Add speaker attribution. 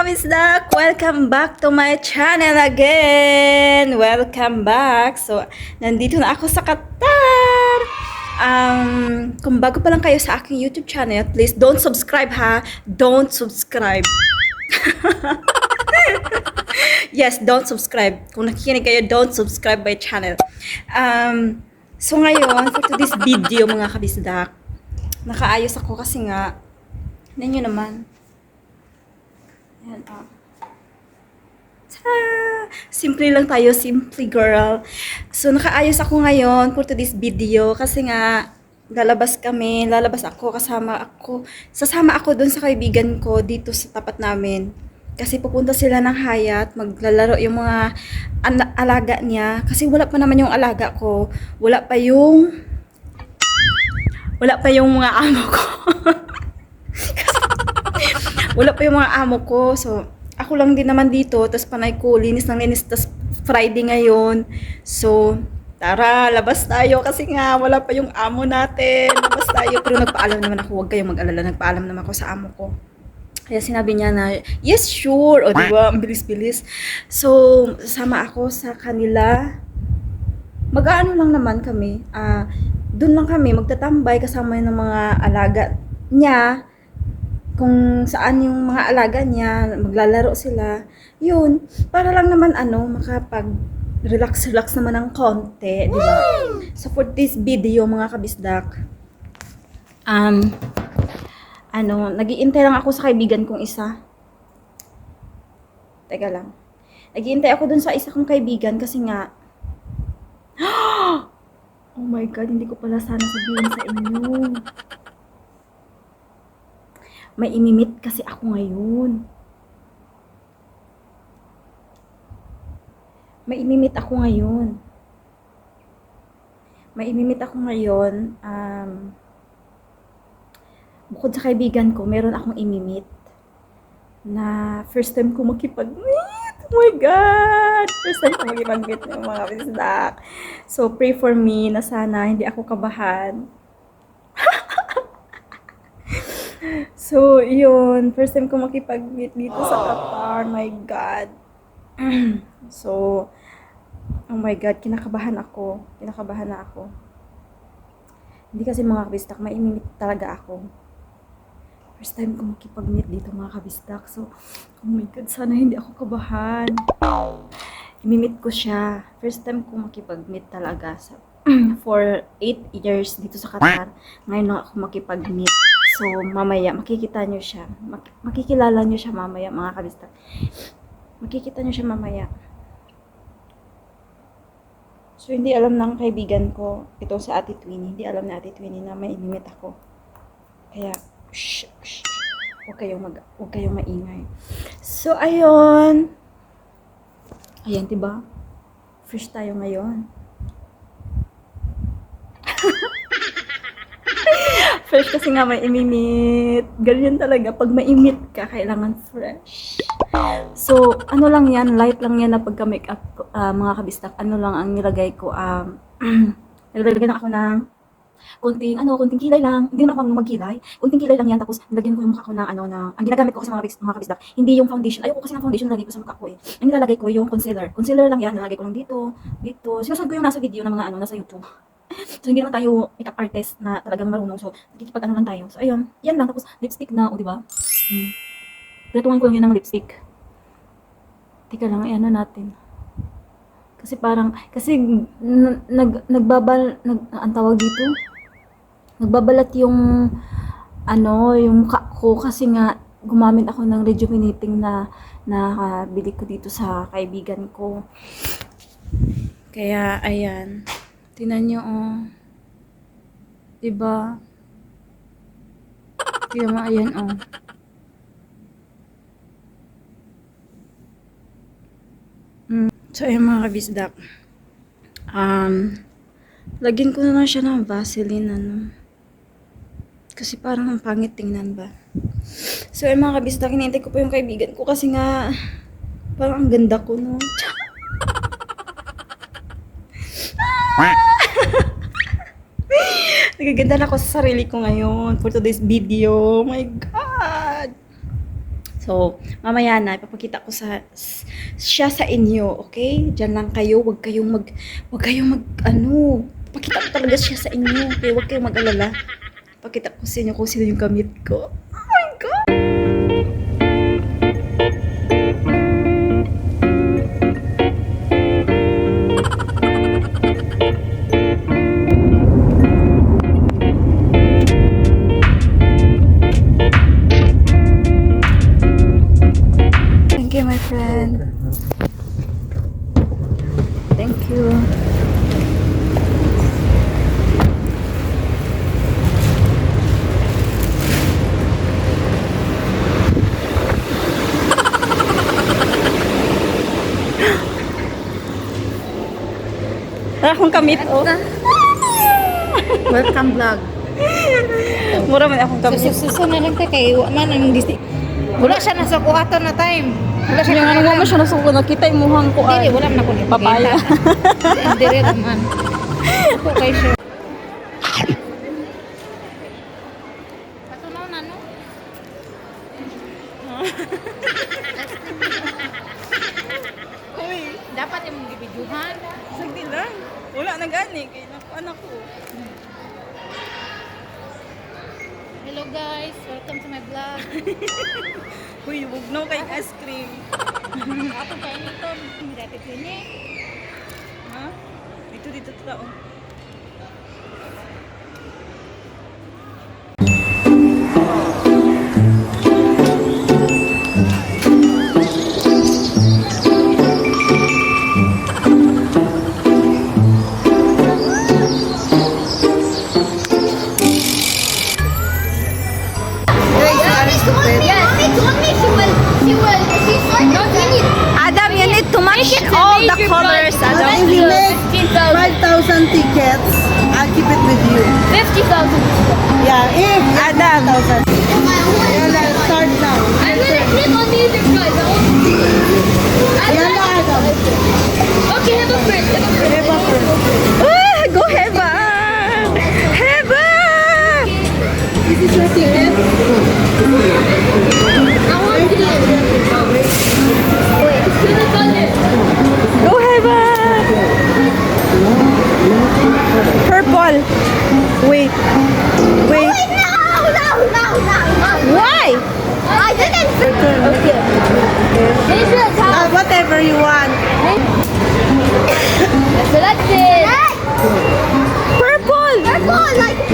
Speaker 1: kabisdak! Welcome back to my channel again! Welcome back! So, nandito na ako sa Qatar! Um, kung bago pa lang kayo sa aking YouTube channel, please don't subscribe ha! Don't subscribe! yes, don't subscribe. Kung nakikinig kayo, don't subscribe my channel. Um, so ngayon, for today's video mga kabisdak, nakaayos ako kasi nga, ninyo naman, Ayan, oh. Ta! Simple lang tayo, simple girl. So, nakaayos ako ngayon for today's video kasi nga, lalabas kami, lalabas ako, kasama ako, sasama ako dun sa kaibigan ko dito sa tapat namin. Kasi pupunta sila ng hayat, maglalaro yung mga ana- alaga niya. Kasi wala pa naman yung alaga ko. Wala pa yung... Wala pa yung mga amo ko. wala pa yung mga amo ko. So, ako lang din naman dito. Tapos panay ko, linis ng linis. Tapos Friday ngayon. So, tara, labas tayo. Kasi nga, wala pa yung amo natin. Labas tayo. Pero nagpaalam naman ako. Huwag kayong mag-alala. Nagpaalam naman ako sa amo ko. Kaya sinabi niya na, yes, sure. O, di ba? Ang bilis-bilis. So, sasama ako sa kanila. Mag-ano lang naman kami. Ah, doon lang kami magtatambay kasama ng mga alaga niya kung saan yung mga alaga niya, maglalaro sila. Yun, para lang naman ano, makapag relax-relax naman ng konti, di ba? So for this video, mga kabisdak, um, ano, nagiintay lang ako sa kaibigan kong isa. Teka lang. Nagiintay ako dun sa isa kong kaibigan kasi nga, oh my God, hindi ko pala sana sabihin sa inyo may imimit kasi ako ngayon. May imimit ako ngayon. May imimit ako ngayon. Um, bukod sa kaibigan ko, meron akong imimit na first time ko makipag-meet. Oh my God! First time ko makipag-meet ng mga bisdak. So, pray for me na sana hindi ako kabahan. So, yun. First time ko makipag-meet dito sa Qatar. My God. so, oh my God, kinakabahan ako. Kinakabahan na ako. Hindi kasi mga kabistak, maimimit talaga ako. First time ko makipag-meet dito mga kabistak. So, oh my God, sana hindi ako kabahan. Imimit ko siya. First time ko makipag-meet talaga sa for 8 years dito sa Qatar. Ngayon lang ako makipag-meet. So, mamaya, makikita nyo siya. Mak- makikilala nyo siya mamaya, mga kabistak. Makikita nyo siya mamaya. So, hindi alam ng kaibigan ko, itong sa Ate Twinnie, hindi alam na Ate Twinnie na may inimit ako. Kaya, shh, shh, huwag kayong, mag, huwag kayong maingay. So, ayun. Ayan, diba? Fresh tayo ngayon. Fresh kasi nga may imimit. Ganyan talaga. Pag maimit ka, kailangan fresh. So, ano lang yan, light lang yan na pagka makeup ko, ah, mga kabistak. Ano lang ang nilagay ko, um, nilagay na ako ng kunting, ano, kunting kilay lang. Hindi naman ako magkilay. Kunting kilay lang yan. Tapos, nilagyan ko yung mukha ko ng, ano, na, ang ginagamit ko kasi mga, mga kabisdak, hindi yung foundation. Ayoko kasi ng foundation nilagay ko sa mukha ko eh. Ang nilalagay ko yung concealer. Concealer lang yan. Nilagay ko lang dito, dito. Sinusunod ko yung nasa video ng mga, ano, nasa YouTube. So, hindi naman tayo makeup artist na talagang marunong. So, nakikipag ano lang tayo. So, ayun. Yan lang. Tapos, lipstick na, o, di ba? Hmm. Gatuan ko lang yun ng lipstick. Teka lang, ayan na natin. Kasi parang, kasi nag, nagbabal, nag, ang tawag dito? Nagbabalat yung, ano, yung mukha ko kasi nga, gumamit ako ng rejuvenating na, na bili ko dito sa kaibigan ko. Kaya, ayan. Tinan nyo, oh. Diba? Tingnan mo, ayan, oh. So, ayun mga kabisdak. Um, lagyan ko na lang siya ng Vaseline, ano. Kasi parang ang pangit tingnan ba. So, ayun mga kabisdak, hinihintay ko pa yung kaibigan ko kasi nga, parang ang ganda ko, no. Nagaganda na ako sa sarili ko ngayon for today's video. Oh my God! So, mamaya na, ipapakita ko sa, siya sa inyo, okay? Diyan lang kayo, wag kayong mag, wag kayong mag, ano, pakita ko talaga siya sa inyo, okay? Wag kayong mag-alala. Pakita ko sa inyo kung sino yung gamit ko. Friend. Thank you. Tara akong kamit, oh.
Speaker 2: Welcome vlog.
Speaker 1: Mura man akong kamit.
Speaker 2: Sususo na lang ka kay man ang disi. Wala siya nasa kuhato na time. Wala siya
Speaker 1: Yung ano mo siya nasuko, nakita yung muhang ko.
Speaker 2: Dili,
Speaker 1: ay.
Speaker 2: wala man ako ni
Speaker 1: Papaya.
Speaker 2: Dili naman. Ako kay siya. Patunaw na no?
Speaker 1: Uy,
Speaker 2: Dapat yung gibidyuhan.
Speaker 1: sagdi lang. Wala na gani, kaya naku anak ko.
Speaker 2: Hello guys, welcome to my vlog.
Speaker 1: Uy, huwag na kay ice cream.
Speaker 2: Ato kay nito, dati kini.
Speaker 1: Ha? Dito, dito, dito. Oh. Adam, you need to match all the colors, Adam.
Speaker 3: If you make 5,000 tickets, I'll keep it with you.
Speaker 4: 50,000.
Speaker 3: Yeah, if
Speaker 1: Adam.
Speaker 3: 5,000. Whatever you want.
Speaker 4: Selected.
Speaker 1: Purple!
Speaker 4: Purple, like.